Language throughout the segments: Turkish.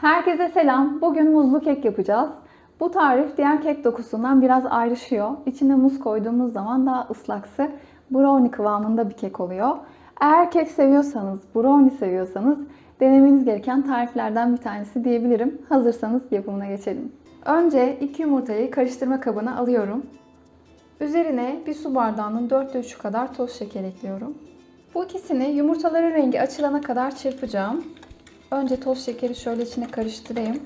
Herkese selam. Bugün muzlu kek yapacağız. Bu tarif diğer kek dokusundan biraz ayrışıyor. İçine muz koyduğumuz zaman daha ıslaksı, brownie kıvamında bir kek oluyor. Eğer kek seviyorsanız, brownie seviyorsanız denemeniz gereken tariflerden bir tanesi diyebilirim. Hazırsanız yapımına geçelim. Önce iki yumurtayı karıştırma kabına alıyorum. Üzerine bir su bardağının 4'te 3'ü kadar toz şeker ekliyorum. Bu ikisini yumurtaların rengi açılana kadar çırpacağım. Önce toz şekeri şöyle içine karıştırayım.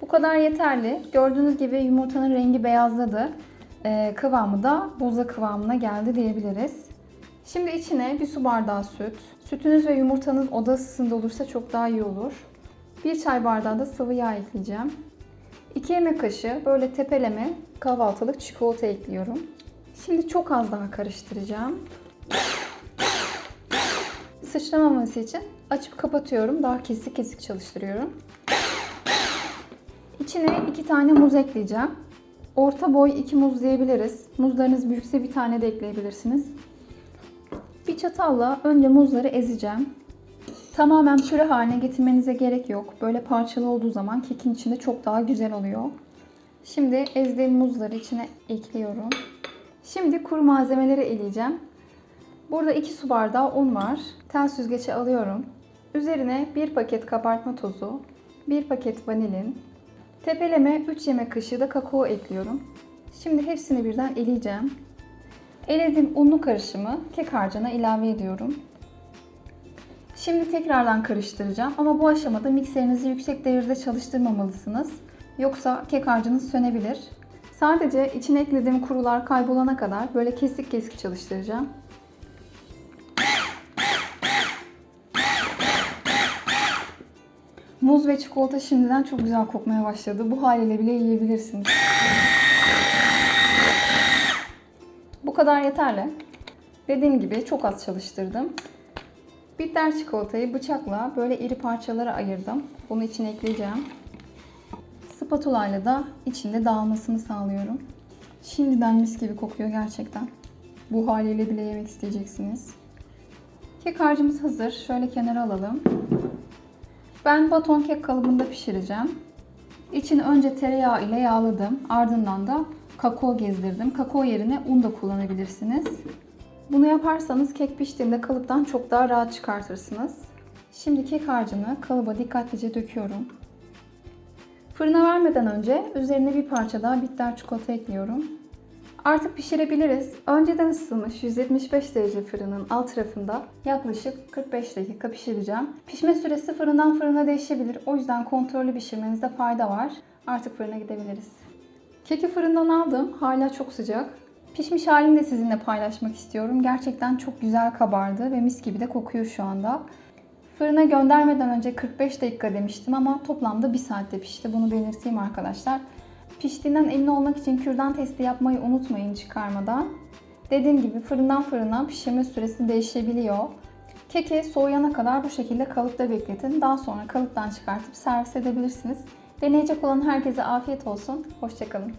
Bu kadar yeterli. Gördüğünüz gibi yumurtanın rengi beyazladı. Ee, kıvamı da boza kıvamına geldi diyebiliriz. Şimdi içine bir su bardağı süt. Sütünüz ve yumurtanız oda ısısında olursa çok daha iyi olur. Bir çay bardağı da sıvı yağ ekleyeceğim. 2 yemek kaşığı böyle tepeleme kahvaltılık çikolata ekliyorum. Şimdi çok az daha karıştıracağım. Sıçramaması için açıp kapatıyorum. Daha kesik kesik çalıştırıyorum. İçine iki tane muz ekleyeceğim. Orta boy iki muz diyebiliriz. Muzlarınız büyükse bir tane de ekleyebilirsiniz. Bir çatalla önce muzları ezeceğim. Tamamen püre haline getirmenize gerek yok. Böyle parçalı olduğu zaman kekin içinde çok daha güzel oluyor. Şimdi ezdiğim muzları içine ekliyorum. Şimdi kuru malzemeleri eleyeceğim. Burada 2 su bardağı un var. Tel süzgece alıyorum. Üzerine 1 paket kabartma tozu, 1 paket vanilin, tepeleme 3 yemek kaşığı da kakao ekliyorum. Şimdi hepsini birden eleyeceğim. Elediğim unlu karışımı kek harcına ilave ediyorum. Şimdi tekrardan karıştıracağım ama bu aşamada mikserinizi yüksek devirde çalıştırmamalısınız. Yoksa kek harcınız sönebilir. Sadece içine eklediğim kurular kaybolana kadar böyle kesik kesik çalıştıracağım. Muz ve çikolata şimdiden çok güzel kokmaya başladı. Bu haliyle bile yiyebilirsiniz. Bu kadar yeterli. Dediğim gibi çok az çalıştırdım. Bitter çikolatayı bıçakla böyle iri parçalara ayırdım. Bunu içine ekleyeceğim. Spatula ile de içinde dağılmasını sağlıyorum. Şimdiden mis gibi kokuyor gerçekten. Bu haliyle bile yemek isteyeceksiniz. Kek harcımız hazır. Şöyle kenara alalım. Ben baton kek kalıbında pişireceğim. İçini önce tereyağı ile yağladım. Ardından da kakao gezdirdim. Kakao yerine un da kullanabilirsiniz. Bunu yaparsanız kek piştiğinde kalıptan çok daha rahat çıkartırsınız. Şimdi kek harcını kalıba dikkatlice döküyorum. Fırına vermeden önce üzerine bir parça daha bitter çikolata ekliyorum. Artık pişirebiliriz. Önceden ısıtılmış 175 derece fırının alt tarafında yaklaşık 45 dakika pişireceğim. Pişme süresi fırından fırına değişebilir. O yüzden kontrollü pişirmenizde fayda var. Artık fırına gidebiliriz. Keki fırından aldım. Hala çok sıcak. Pişmiş halini de sizinle paylaşmak istiyorum. Gerçekten çok güzel kabardı ve mis gibi de kokuyor şu anda. Fırına göndermeden önce 45 dakika demiştim ama toplamda 1 saatte pişti. Bunu belirteyim arkadaşlar. Piştiğinden emin olmak için kürdan testi yapmayı unutmayın çıkarmadan. Dediğim gibi fırından fırına pişirme süresi değişebiliyor. Keki soğuyana kadar bu şekilde kalıpta bekletin. Daha sonra kalıptan çıkartıp servis edebilirsiniz. Deneyecek olan herkese afiyet olsun. Hoşçakalın.